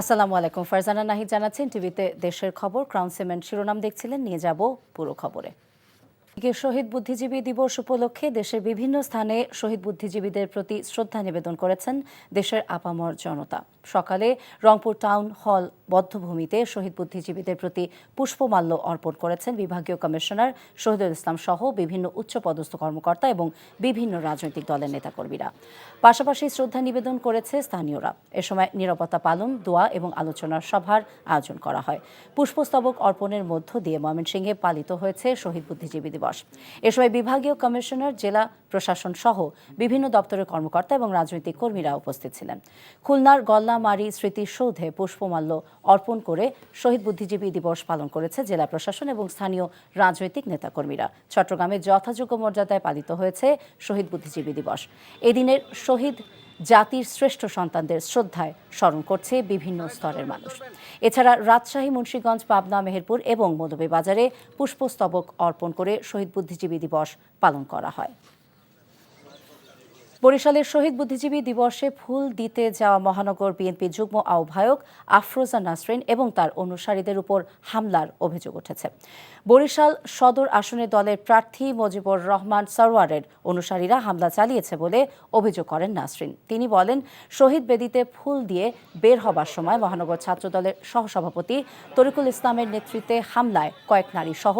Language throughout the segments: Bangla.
আসসালামু আলাইকুম। ফারজানা নাহিদ জানাচ্ছেন টিভিতে দেশের খবর। ক্রাউন সিমেন্ট শিরোনাম দেখছিলেন। নিয়ে যাব পুরো খবরে। শহীদ বুদ্ধিজীবী দিবস উপলক্ষে দেশের বিভিন্ন স্থানে শহীদ বুদ্ধিজীবীদের প্রতি শ্রদ্ধা নিবেদন করেছেন দেশের আপামর জনতা। সকালে রংপুর টাউন হল বদ্ধভূমিতে শহীদ বুদ্ধিজীবীদের প্রতি পুষ্পমাল্য অর্পণ করেছেন বিভাগীয় কমিশনার শহীদুল ইসলাম সহ বিভিন্ন উচ্চপদস্থ কর্মকর্তা এবং বিভিন্ন রাজনৈতিক দলের নেতাকর্মীরা। পাশাপাশি শ্রদ্ধা নিবেদন করেছে স্থানীয়রা। এ সময় নিরাপত্তা পালন, দোয়া এবং আলোচনার সভার আয়োজন করা হয়। পুষ্পস্তবক অর্পণের মধ্য দিয়ে ময়মনসিংহে পালিত হয়েছে শহীদ বুদ্ধিজীবী দিবস। এ সময় বিভাগীয় কমিশনার, জেলা প্রশাসন সহ বিভিন্ন দপ্তরের কর্মকর্তা এবং রাজনৈতিক কর্মীরা উপস্থিত ছিলেন। খুলনার গল্লামারি স্মৃতিসৌধে পুষ্পমাল্য অর্পণ করে শহীদ বুদ্ধিজীবী দিবস পালন করেছে জেলা প্রশাসন এবং স্থানীয় রাজনৈতিক নেতাকর্মীরা। চট্টগ্রামে যথাযোগ্য মর্যাদায় পালিত হয়েছে শহীদ বুদ্ধিজীবী দিবস। এদিনের শহীদ জাতির শ্রেষ্ঠ সন্তানদের শ্রদ্ধায় স্মরণ করছে বিভিন্ন স্তরের মানুষ। এছাড়া রাজশাহী, মুন্সীগঞ্জ, পাবনা, মেহেরপুর এবং মধুবে বাজারে পুষ্পস্তবক অর্পণ করে শহীদ বুদ্ধিজীবী দিবস পালন করা হয়। বরিশালের শহীদ বুদ্ধিজীবী দিবসে ফুল দিতে যাওয়া মহানগর বিএনপি যুগ্ম আহ্বায়ক আফরোজা নাসরিন এবং তার অনুসারীদের উপর হামলার অভিযোগ উঠেছে। বরিশাল সদর আসনে দলের প্রার্থী মজিবুর রহমান সরওয়ারের অনুসারীরা হামলা চালিয়েছে বলে অভিযোগ করেন নাসরিন। তিনি বলেন, শহীদ বেদিতে ফুল দিয়ে বের হবার সময় মহানগর ছাত্রদলের সহসভাপতি তরিকুল ইসলামের নেতৃত্বে হামলায় কয়েক নারী সহ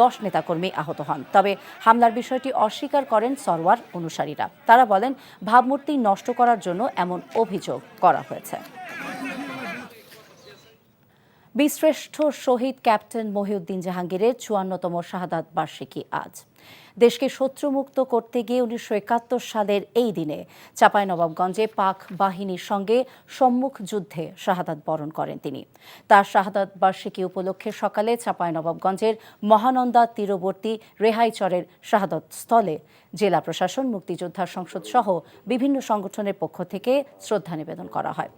দশ নেতাকর্মী আহত হন। তবে হামলার বিষয়টি অস্বীকার করেন সরওয়ার অনুসারীরা। তারা বলেন ভাবমূর্তি নষ্ট করার জন্য এমন অভিযোগ করা হয়েছে। বিশ্রেষ্ঠ শহীদ ক্যাপ্টেন মহিউদ্দিন জাহাঙ্গীরের চুয়ান্নতম শাহাদাত বার্ষিকী আজ। দেশকে শত্রুমুক্ত করতে গিয়ে উনিশশো একাত্তর সালের এই দিনে চাঁপাইনবাবগঞ্জে পাক বাহিনীর সঙ্গে সম্মুখ যুদ্ধে শাহাদাত বরণ করেন তিনি। তার শাহাদাত বার্ষিকী উপলক্ষে সকালে চাঁপাইনবাবগঞ্জের মহানন্দা তীরবর্তী রেহাইচরের শাহাদত স্থলে জেলা প্রশাসন, মুক্তিযোদ্ধা সংসদ সহ বিভিন্ন সংগঠনের পক্ষ থেকে শ্রদ্ধা নিবেদন করা হয়।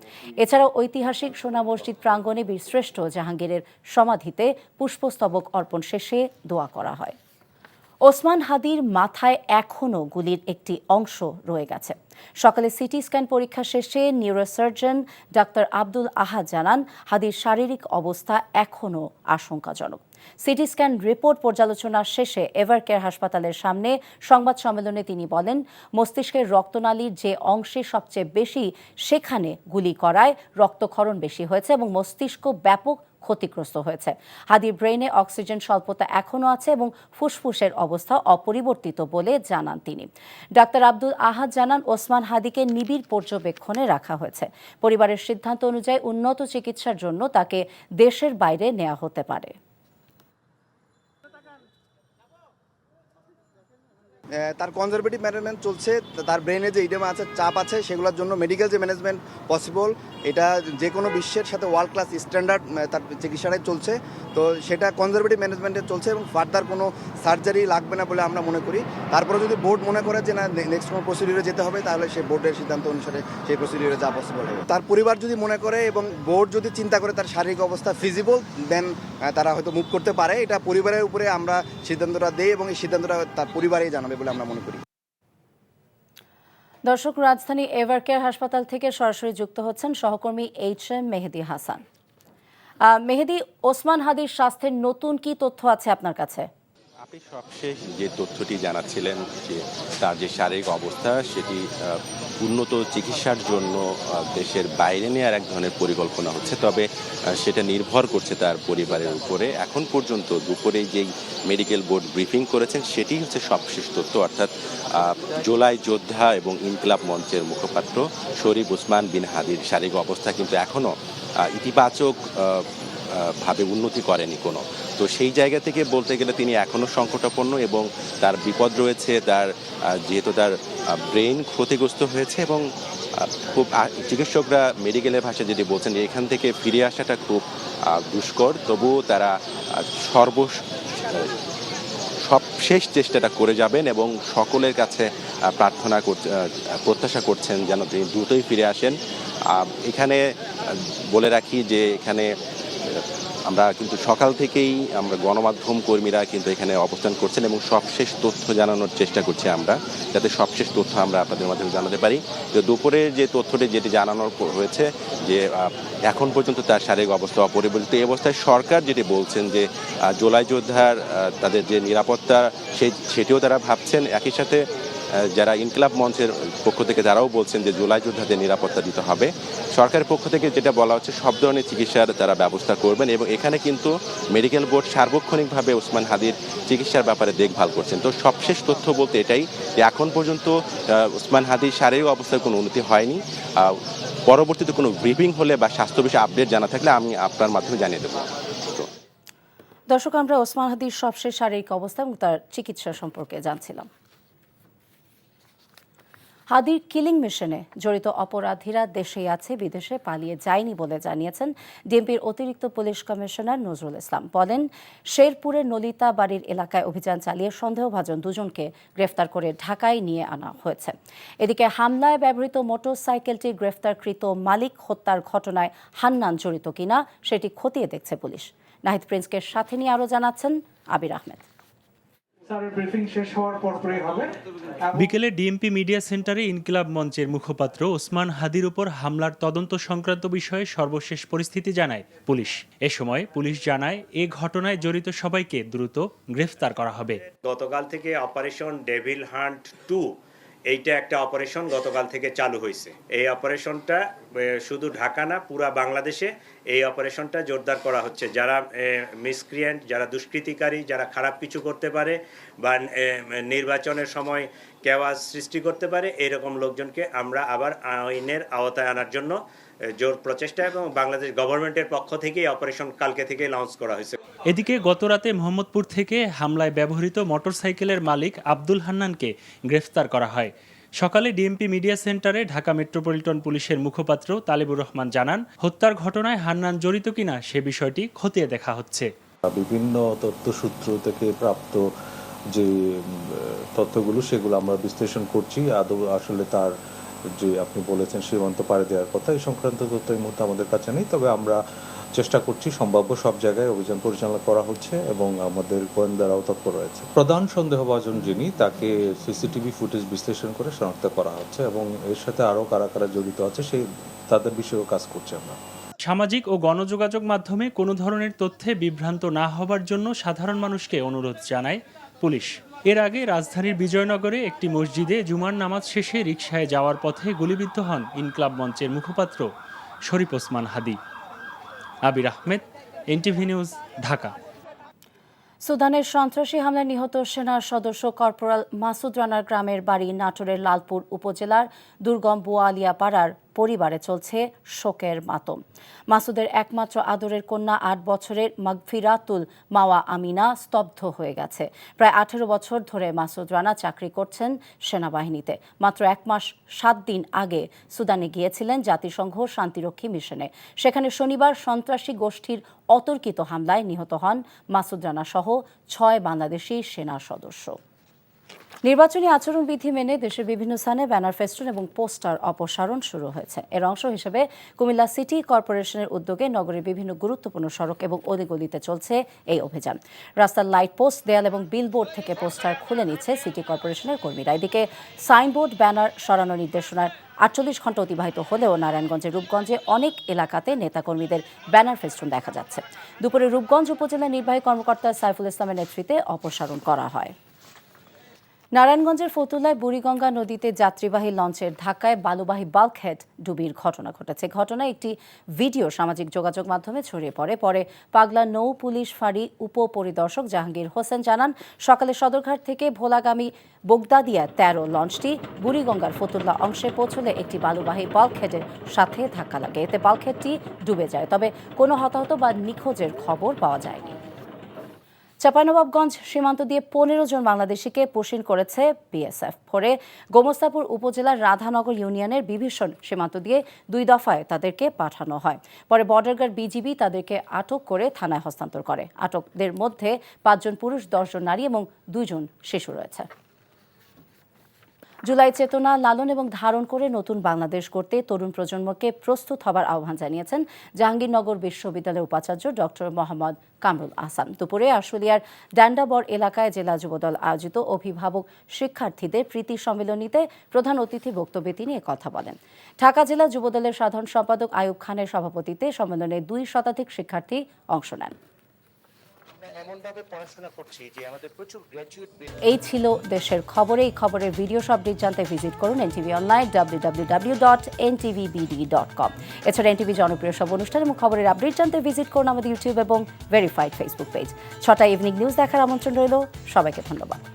এছাড়াও ঐতিহাসিক সোনা মসজিদ প্রাঙ্গণে বীরশ্রেষ্ঠ জাহাঙ্গীরের সমাধিতে পুষ্পস্তবক অর্পণ শেষে দোয়া করা হয়। ওসমান হাদির মাথায় এখনও গুলির একটি অংশ রয়ে গেছে। সকালে সিটি স্ক্যান পরীক্ষা শেষে নিউরোসার্জন ডাক্তার আব্দুল আহাদ জানান, হাদির শারীরিক অবস্থা এখনও আশঙ্কাজনক। সিটি স্ক্যান রিপোর্ট পর্যালোচনা শেষে এভারকেয়ার হাসপাতালের সামনে সংবাদ সম্মেলনে তিনি বলেন মস্তিষ্কের রক্তনালীর যে অংশে সবচেয়ে বেশি সেখানে গুলি করায় রক্তক্ষরণ বেশি হয়েছে এবং মস্তিষ্ক ব্যাপক ক্ষতিগ্রস্ত হয়েছে। হাদির ব্রেনে অক্সিজেন স্বল্পতা এখনও আছে এবং ফুসফুসের অবস্থা অপরিবর্তিত বলে জানান তিনি। ডাক্তার আব্দুল আহাদ জানান, ওসমান হাদিকে নিবিড় পর্যবেক্ষণে রাখা হয়েছে। পরিবারের সিদ্ধান্ত অনুযায়ী উন্নত চিকিৎসার জন্য তাকে দেশের বাইরে নেওয়া হতে পারে। তার কনজারভেটিভ ম্যানেজমেন্ট চলছে, তার ব্রেনে যে ইডেমা আছে, চাপ আছে, সেগুলোর জন্য মেডিকেল যে ম্যানেজমেন্ট পসিবল এটা যে কোনো বিশ্বের সাথে ওয়ার্ল্ড ক্লাস স্ট্যান্ডার্ড তার চিকিৎসাটাই চলছে। তো সেটা কনজারভেটিভ ম্যানেজমেন্টে চলছে এবং ফার্দার কোনো সার্জারি লাগবে না বলে আমরা মনে করি। তারপরে যদি বোর্ড মনে করে যে না নেক্সট কোনো প্রসিডিউরে যেতে হবে, তাহলে সেই বোর্ডের সিদ্ধান্ত অনুসারে সেই প্রসিডিউরে যা পসিবল হবে। তার পরিবার যদি মনে করে এবং বোর্ড যদি চিন্তা করে তার শারীরিক অবস্থা ফিজিবল দেন তারা হয়তো মুভ করতে পারে। এটা পরিবারের উপরে আমরা সিদ্ধান্তটা দেই এবং এই সিদ্ধান্তটা তার পরিবারেই জানাবে বলে আমরা মনে করি। দর্শক, রাজধানী এভারকেয়ার হাসপাতাল থেকে সরাসরি যুক্ত হচ্ছেন সহকর্মী এইচ এম মেহেদি হাসান। মেহেদি, ওসমান হাদির স্বাস্থ্যের নতুন কি তথ্য আছে আপনার কাছে? আপনি সবশেষ যে তথ্যটি জানাচ্ছিলেন যে তার যে শারীরিক অবস্থা, সেটি উন্নত চিকিৎসার জন্য দেশের বাইরে নেওয়ার এক ধরনের পরিকল্পনা হচ্ছে। তবে সেটা নির্ভর করছে তার পরিবারের উপরে। এখন পর্যন্ত দুপুরে যেই মেডিকেল বোর্ড ব্রিফিং করেছেন সেটি হচ্ছে সবশেষ তথ্য। অর্থাৎ জোলাই যোদ্ধা এবং ইনকলাব মঞ্চের মুখপাত্র শরীফ উসমান বিন হাদির শারীরিক অবস্থা কিন্তু এখনও ইতিবাচক ভাবে উন্নতি করেনি কোনো। তো সেই জায়গা থেকে বলতে গেলে তিনি এখনও সংকটাপন্ন এবং তার বিপদ রয়েছে, তার যেহেতু তার ব্রেন ক্ষতিগ্রস্ত হয়েছে এবং খুব চিকিৎসকরা মেডিকেলের ভাষায় যেটি বলছেন এখান থেকে ফিরে আসাটা খুব দুষ্কর। তবুও তারা সর্ব সব শেষ চেষ্টাটা করে যাবেন এবং সকলের কাছে প্রার্থনা প্রত্যাশা করছেন যেন তিনি দ্রুতই ফিরে আসেন। এখানে বলে রাখি যে এখানে আমরা কিন্তু সকাল থেকেই আমরা গণমাধ্যম কর্মীরা কিন্তু এখানে অবস্থান করছেন এবং সবশেষ তথ্য জানানোর চেষ্টা করছি আমরা, যাতে সবশেষ তথ্য আমরা আপনাদের মাধ্যমে জানাতে পারি। তো দুপুরে যে তথ্যটি, যেটি জানানোর হয়েছে যে এখন পর্যন্ত তার শারীরিক অবস্থা অপরিবর্তিত এই অবস্থায় সরকার যেটি বলছেন যে জোলাই যোদ্ধার তাদের যে নিরাপত্তা সেটিও তারা ভাবছেন। একই সাথে যারা ইনকিলাব মঞ্চের পক্ষ থেকে তারাও বলছেন যে জুলাই যোদ্ধাদের নিরাপত্তা দিতে হবে। সরকারের পক্ষ থেকে যেটা বলা হচ্ছে, সব ধরনের চিকিৎসার তারা ব্যবস্থা করবেন এবং এখানে কিন্তু মেডিকেল বোর্ড সার্বক্ষণিকভাবে ওসমান হাদির চিকিৎসার ব্যাপারে দেখভাল করছেন। তো সবশেষ তথ্য বলতে এটাই যে এখন পর্যন্ত ওসমান হাদির শারীরিক অবস্থার কোনো উন্নতি হয়নি। পরবর্তীতে কোনো ব্রিফিং হলে বা স্বাস্থ্য বিষয়ে আপডেট জানা থাকলে আমি আপনার মাধ্যমে জানিয়ে দেবো। দর্শক, আমরা ওসমান হাদির সবশেষ শারীরিক অবস্থা এবং তার চিকিৎসা সম্পর্কে জানছিলাম। হাদির কিলিং মিশনে জড়িত অপরাধীরা দেশেই আছে, বিদেশে পালিয়ে যায়নি বলে জানিয়েছেন ডিএমপির অতিরিক্ত পুলিশ কমিশনার নজরুল ইসলাম। বলেন শেরপুরের নলিতা বাড়ির এলাকায় অভিযান চালিয়ে সন্দেহভাজন দুজনকে গ্রেফতার করে ঢাকায় নিয়ে আনা হয়েছে। এদিকে হামলায় ব্যবহৃত মোটরসাইকেলটি গ্রেফতারকৃত মালিক হত্যার ঘটনায় হান্নান জড়িত কিনা, সেটি খতিয়ে দেখছে পুলিশ। নাহিদ প্রিন্সকে সাথে নিয়ে আরও জানাচ্ছেন আবির আহমেদ। বিকেলে ডিএমপি মিডিয়া সেন্টারে ইনকিলাব মঞ্চের মুখপাত্র ওসমান হাদির উপর হামলার তদন্ত সংক্রান্ত বিষয়ে সর্বশেষ পরিস্থিতি জানায় পুলিশ। এ সময় পুলিশ জানায় এ ঘটনায় জড়িত সবাইকে দ্রুত গ্রেফতার করা হবে। গতকাল থেকে অপারেশন ডেভিল হান্ট টু এইটা একটা অপারেশন গতকাল থেকে চালু হয়েছে। এই অপারেশনটা শুধু ঢাকা না, পুরা বাংলাদেশে এই অপারেশনটা জোরদার করা হচ্ছে। যারা মিসক্রিয়েন্ট যারা দুষ্কৃতিকারী, যারা খারাপ কিছু করতে পারে বা নির্বাচনের সময় কেওয়াজ সৃষ্টি করতে পারে, এরকম লোকজনকে আমরা আবার আইনের আওতায় আনার জন্য জোর প্রচেষ্টা এবং বাংলাদেশ গভর্নমেন্টের পক্ষ থেকে অপারেশন কালকে থেকে লঞ্চ করা হয়েছে। এদিকে গতরাতে মোহাম্মদপুর থেকে হামলায় ব্যবহৃত মোটরসাইকেলের মালিক আব্দুল হান্নানকে গ্রেফতার করা হয়। সকালে ডিএমপি মিডিয়া সেন্টারে ঢাকা মেট্রোপলিটন পুলিশের মুখপাত্র তালিবুর রহমান জানান হত্যার ঘটনায় হান্নান জড়িত কিনা সে বিষয়টি খতিয়ে দেখা হচ্ছে। বিভিন্ন তথ্যসূত্র থেকে প্রাপ্ত যে তথ্যগুলো সেগুলো আমরা বিশ্লেষণ করছি। আদৌ আসলে তার যে আপনি বলেছেন সীমান্ত পাড়ে দেওয়ার কথা, এই সংক্রান্ত তথ্য এই মুহূর্তে আমাদের কাছে নেই। তবে আমরা চেষ্টা করছি, সম্ভাব্য সব জায়গায় অভিযান পরিচালনা করা হচ্ছে এবং আমাদের গোয়েন্দারাও তৎপর রয়েছে। প্রধান সন্দেহভাজন যিনি, তাকে সিসিটিভি ফুটেজ বিশ্লেষণ করে শনাক্ত করা হচ্ছে এবং এর সাথে আরও কারা কারা জড়িত আছে, সেই তাদের বিষয়েও কাজ করছি আমরা। সামাজিক ও গণযোগাযোগ মাধ্যমে কোনো ধরনের তথ্যে বিভ্রান্ত না হবার জন্য সাধারণ মানুষকে অনুরোধ জানায় পুলিশ। এর আগে রাজধানীর বিজয়নগরে একটি মসজিদে জুমার নামাজ শেষে রিকশায় যাওয়ার পথে গুলিবিদ্ধ হন ইনক্লাব মঞ্চের মুখপাত্র শরীফ ওসমান হাদি। Abir Ahmed, NTV news, Dhaka. সুদানের সন্ত্রাসী হামলায় নিহত সেনার সদস্য কর্পোরাল মাসুদ রানার গ্রামের বাড়ি নাটোরের লালপুর উপজেলার দুর্গম বোয়ালিয়া পাড়ার পরিবারে চলছে শোকের মাতম। মাসুদের একমাত্র আদরের কন্যা আট বছরের মাগফিরাতুল মাওয়া আমিনা স্তব্ধ হয়ে গেছে। প্রায় আঠেরো বছর ধরে মাসুদ রানা চাকরি করছেন সেনাবাহিনীতে। মাত্র এক মাস, সাত দিন আগে সুদানে গিয়েছিলেন জাতিসংঘ শান্তিরক্ষী মিশনে। সেখানে শনিবার সন্ত্রাসী গোষ্ঠীর অতর্কিত হামলায় নিহত হন মাসুদ রানা সহ ছয় বাংলাদেশি সেনা সদস্য। নির্বাচনী আচরণবিধি মেনে দেশের বিভিন্ন স্থানে ব্যানার ফেস্টুন এবং পোস্টার অপসারণ শুরু হয়েছে। এর অংশ হিসেবে কুমিল্লা সিটি কর্পোরেশনের উদ্যোগে নগরের বিভিন্ন গুরুত্বপূর্ণ সড়ক এবং অলিগলিতে চলছে এই অভিযান। রাস্তার লাইট পোস্ট, দেয়াল এবং বিলবোর্ড থেকে পোস্টার খুলে নিচ্ছে সিটি কর্পোরেশনের কর্মীরা। এদিকে সাইনবোর্ড, ব্যানার সরানোর নির্দেশনার আটচল্লিশ ঘণ্টা অতিবাহিত হলেও নারায়ণগঞ্জের রূপগঞ্জে অনেক এলাকাতে নেতাকর্মীদের ব্যানার ফেস্টুন দেখা যাচ্ছে। দুপুরে রূপগঞ্জ উপজেলা নির্বাহী কর্মকর্তা সাইফুল ইসলামের নেতৃত্বে অপসারণ করা হয়। নারায়ণগঞ্জের ফতুল্লায় বুড়িগঙ্গা নদীতে যাত্রীবাহী লঞ্চের ধাক্কায় বালুবাহী বাল্কহেড ডুবির ঘটনা ঘটেছে। ঘটনায় একটি ভিডিও সামাজিক যোগাযোগ মাধ্যমে ছড়িয়ে পড়ে। পরে পাগলা নৌ পুলিশ ফাঁড়ি উপপরিদর্শক জাহাঙ্গীর হোসেন জানান, সকালে সদরঘাট থেকে ভোলাগামী বোগদাদিয়া তেরো লঞ্চটি বুড়িগঙ্গার ফতুল্লা অংশে পৌঁছলে একটি বালুবাহী বাল্কহেডের সাথে ধাক্কা লাগে। এতে বাল্কহেডটি ডুবে যায়। তবে কোনো হতাহত বা নিখোঁজের খবর পাওয়া যায়নি। চাঁপাইনবাবগঞ্জ সীমান্ত দিয়ে পনেরো জন বাংলাদেশিকে পোষণ করেছে বিএসএফ। পরে গোমস্তাপুর উপজেলার রাধানগর ইউনিয়নের বিভীষণ সীমান্ত দিয়ে দুই দফায় তাদেরকে পাঠানো হয়। পরে বর্ডার গার্ড বিজিবি তাদেরকে আটক করে থানায় হস্তান্তর করে। আটকদের মধ্যে পাঁচজন পুরুষ, দশজন নারী এবং দুইজন শিশু রয়েছে। জুলাই চেতনা লালন এবং ধারণ করে নতুন বাংলাদেশ গড়তে তরুণ প্রজন্মকে প্রস্তুত হবার আহ্বান জানিয়েছেন জাহাঙ্গীরনগর বিশ্ববিদ্যালয়ের উপাচার্য ডক্টর মোহাম্মদ কামরুল আহসান। দুপুরে আশুলিয়ার ডান্ডাবর এলাকায় জেলা যুবদল আয়োজিত অভিভাবক শিক্ষার্থীদের প্রীতি সম্মেলনীতে প্রধান অতিথি বক্তব্যে তিনি কথা বলেন। ঢাকা জেলা যুবদলের সাধারণ সম্পাদক আয়ুব খানের সভাপতিত্বে সম্মেলনে দুই শতাধিক শিক্ষার্থী অংশ নেন। এমনভাবে পড়াশোনা করছি যে আমাদের প্রচুর গ্র্যাজুয়েট এই ছিল দেশের খবরে। এই খবরের ভিডিও আপডেট জানতে ভিজিট করুন NTV online W W W dot ntvbd dot com এছাড়া এনটিভি জনপ্রিয় সব অনুষ্ঠান এবং খবরের আপডেট জানতে ভিজিট করুন আমাদের ইউটিউব এবং ভেরিফাইড ফেসবুক পেজ ছটা ইভিনিং নিউজ দেখার আমন্ত্রণ রইল। সবাইকে ধন্যবাদ।